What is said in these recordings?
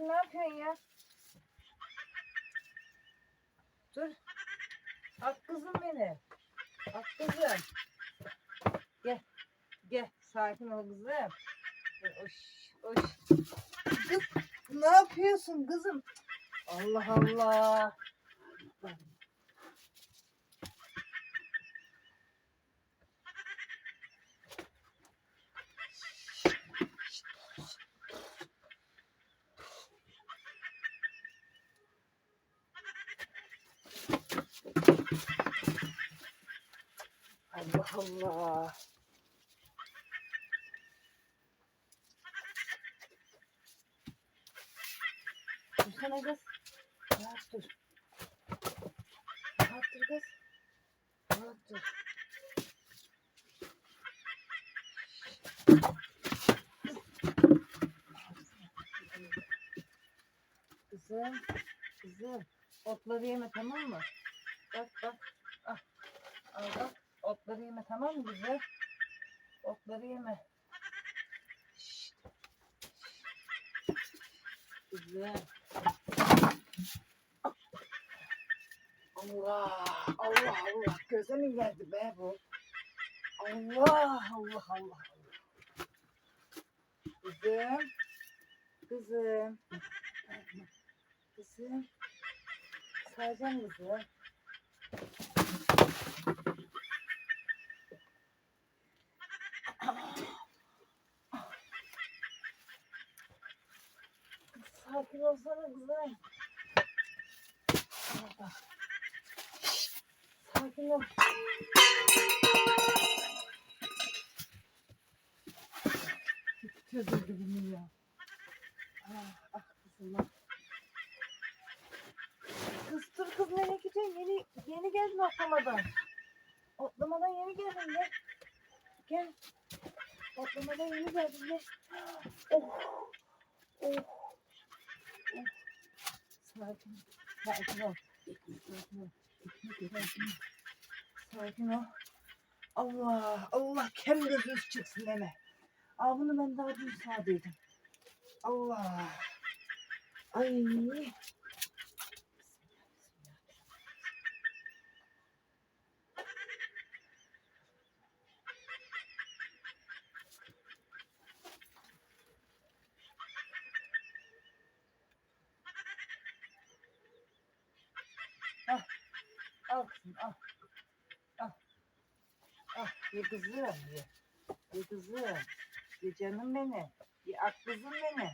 ne yapıyorsun ya? Dur. Ak kızım beni. Ak kızım. Gel. Gel. Sakin ol kızım. Oş, oş. Kız ne yapıyorsun kızım? Allah. Allah Allah. Dursana kız. Rahat dur. Rahat dur kız. Rahat dur. Kızım, kızım. Otları yeme tamam mı? Bak bak. Al. Al bak. Otları yeme tamam mı güzel? Otları yeme. Şşt. Allah, Allah, Allah. Göze mi geldi be bu? Allah, Allah, Allah. Kızım, kızım. Kızım. Sayacağım kızım. Sakin olsana kızım. Allah. Sakin ol. Kızım. Kız dur kız? Yeni, yeni geldin otlamadan. Otlamadan yeni geldin gel. Gel. Otlamadan yeni geldin gel. Oh. Oh. Oh. Ol. Sakin ol. Sakin ol. Allah. Allah kem gözünüz çıksın deme. Aa bunu ben daha dün sağdıydım. Allah. Ay. Al al. Al. Al. Ye kızım ye. Ye kızım. Ye canım beni. Ye ak kızım beni.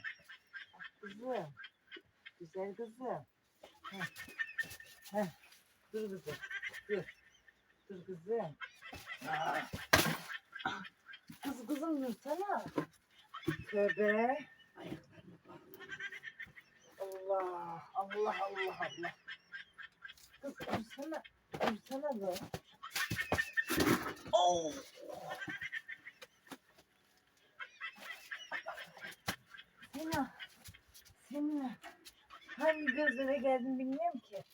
Ak kızım. Güzel kızım. Heh. Heh. Dur kızım. Dur. Dur kızım. Kız kızım dursana. Tövbe. Allah. Allah Allah Allah. Kız dursana. Dursana be. Oh. Sena. Sena. Hangi gözlere geldin bilmiyorum ki.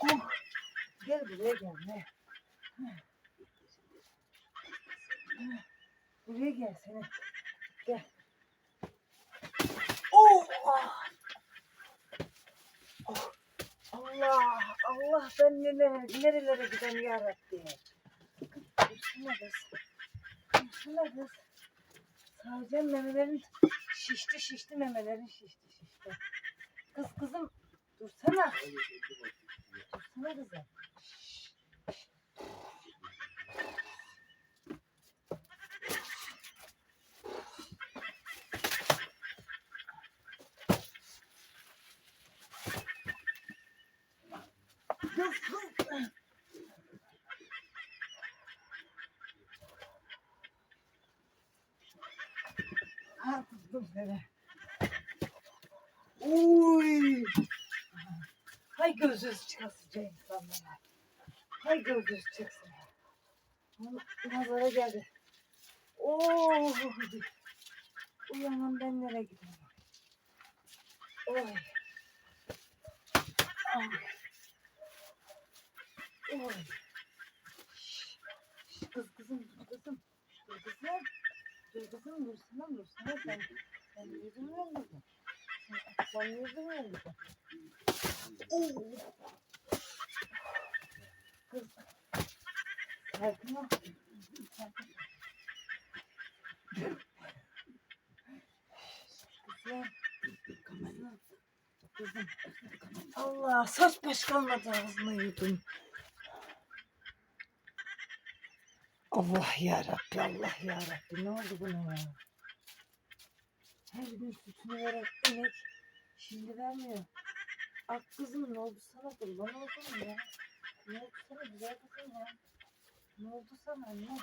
Oh. Gel buraya gel. Ne? Buraya gel seni. Gel. Oh. ah. Oh. Allah, Allah ben nerelere, nerelere gidem yarabbi. Dursana kız. Dursana kız. Sayacağım memelerin şişti şişti memelerin şişti şişti. Kız kızım dursana. Dursana kızım. Kızım seni. Uy. Hay gözünüz çıkasıca insanlara. Hay gözünüz çıksın. Nazara geldi. Oh. Uyanım ben nereye gidiyorum? Oy. Ay. Kız kızım dur kızım. Dur kızım. Dur kızım dursana dursana sen. Sen yürümüyor musun? Sen, sen yürümüyor musun? Oo. Kız. Sakin ol. Sakin. Kızım. Kızım. Allah saç baş kalmadı ağzına yudum. Allah ya Rabbi, Allah ya Rabbi. Ne oldu buna ya? Her gün sütünü veren inek şimdi vermiyor. Ak kızım ne oldu sana kurban oldum ya. Ne oldu sana güzel kızım ya. Ne oldu sana anne?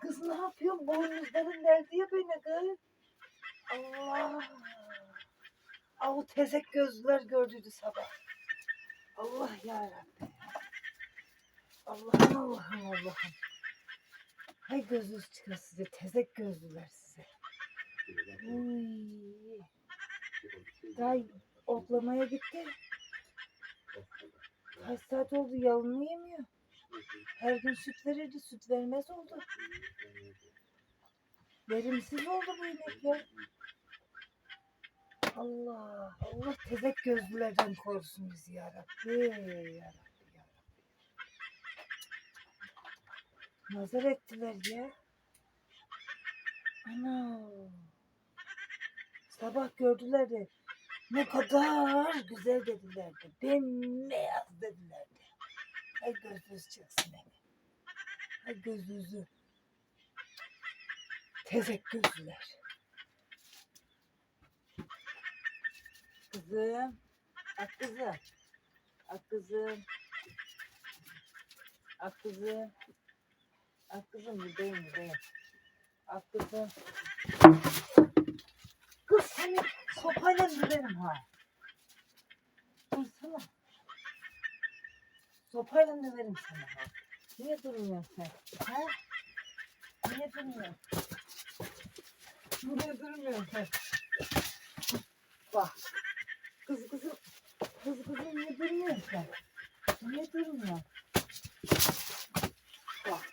Kız ne yapıyorsun? Boynuzların deldi ya beni kız. Allah. Avu tezek gözlüler gördüydü sabah. Allah ya Rabbi. Allah'ım Allah'ım Allah'ım. Hay gözünüz çıkar size. Tezek gözlüler size. Uy. Daha otlamaya gitti. Kaç saat oldu yalını yemiyor. Her gün süt verirdi. Süt vermez oldu. Verimsiz oldu bu inek ya. Allah. Allah tezek gözlülerden korusun bizi ya Rabbi. Ya Rabbi ya Rabbi. Nazar ettiler ya. Ana. Sabah gördüler de ne kadar güzel dedilerdi. Bembeyaz dedilerdi. Ay gözünüz çıksın hele. Ay gözünüzü. Tezek gözlüler. Kızım. Ak kızım. Ak kızım. Ak kızım. Ak kızım buradayım buradayım. Ak kızım. Kız seni sopayla döverim ha. Dursana. Sopayla döverim seni ha. Niye durmuyorsun sen? Ha? Niye durmuyorsun? Niye durmuyorsun sen? Bak. Kız kızım. Kız kızım niye durmuyorsun sen? Niye durmuyorsun? Bak.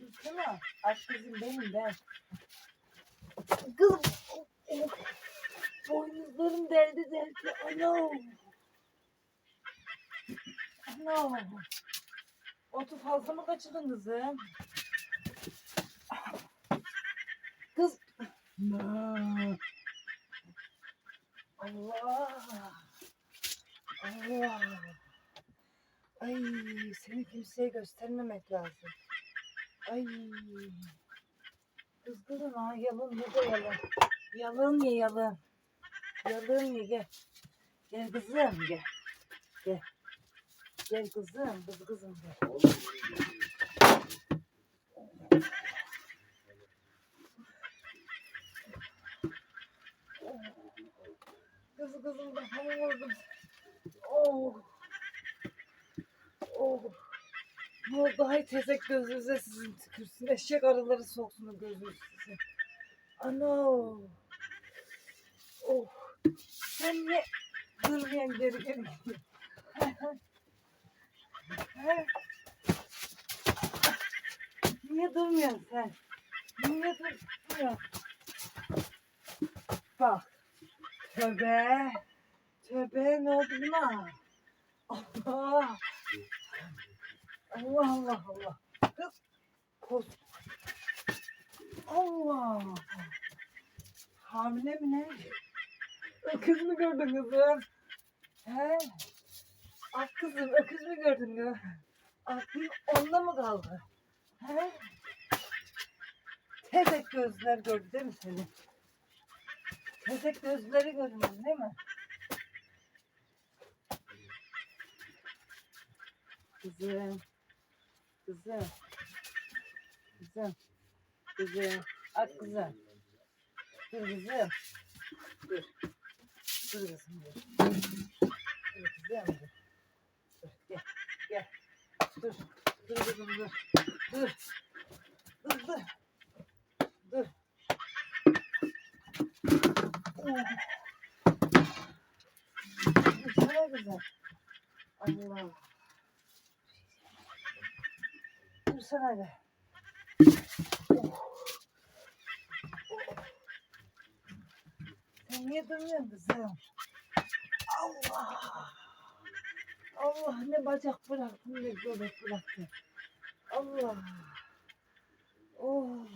Dursana. Aç kızım benim ben. Kızım. oh, Boynuzlarım deldi deldi. Ana. Ana. Otu fazla mı kaçırdın kızım? Kız. Allah. Allah. Ay seni kimseye göstermemek lazım. Ay. Kız kızım ha yalın ye de yalın. Yalın ye yalın. Yalın ye gel. Gel kızım gel. Gel. Gel kızım kız kızım gel. Kız kızım da hamur vurdum. Oh. Oh. Hay tezek gözünüze sizin tükürsün. Eşek arıları soksun o gözünüz size. Ana. Oh. Sen niye durmayan geri geri? Niye durmuyorsun sen? Niye durmuyorsun? Bak. Tövbe. Tövbe ne oldu buna? Allah. Allah Allah Allah. Kız. Kos. Allah. Hamile mi ne? Öküz mü gördün kızım? He? Ah kızım öküz mü gördün mü? Aklın onda mı kaldı? He? Tezek gözler gördü değil mi seni? Tezek gözleri görmüyor değil mi? Kızım. Kızım. Kızım. Kızım. At kızım. Dur kızım. Dur. Dur kızım dur. Dur kızım dur. Dur gel. Gel. Dur. Dur kızım dur. Dur. Dur dur. Baksana be. Oh. Sen niye dönüyorsun kızım? Allah! Allah ne bacak bıraktın ne göbek bıraktın. Allah! Oh!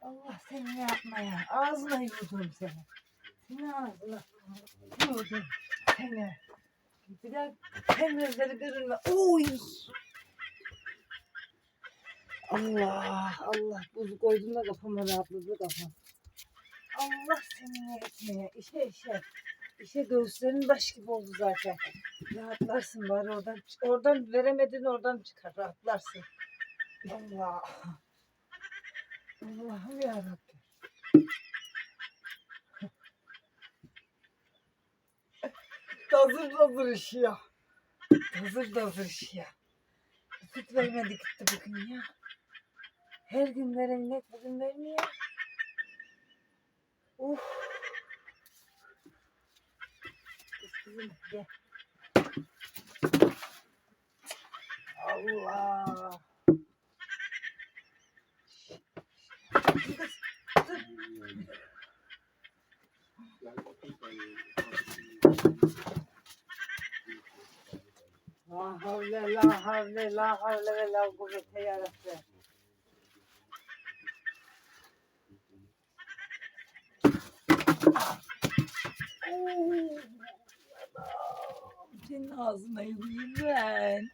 Allah seni yapma ya. Ağzına yudum seni. Seni ağzına yudum seni. Bir daha temizleri görünme. Oy. Allah Allah buz koydum da kafama rahatladı kafam. Allah seni etmeye. İşe işe. İşe göğüslerin baş gibi oldu zaten. Rahatlarsın bari oradan. Oradan veremedin oradan çıkar. Rahatlarsın. Allah. Allah'ım yarabbim. Hazır hazır işi ya. Hazır hazır işi ya. Süt vermedi gitti bugün ya. Her gün veren inek bugün vermiyor. Uf. Kız kızım gel. Allah. Kız, kız. La havle la havle la havle ve la kuvvete ya Senin ağzına yiyeyim ben.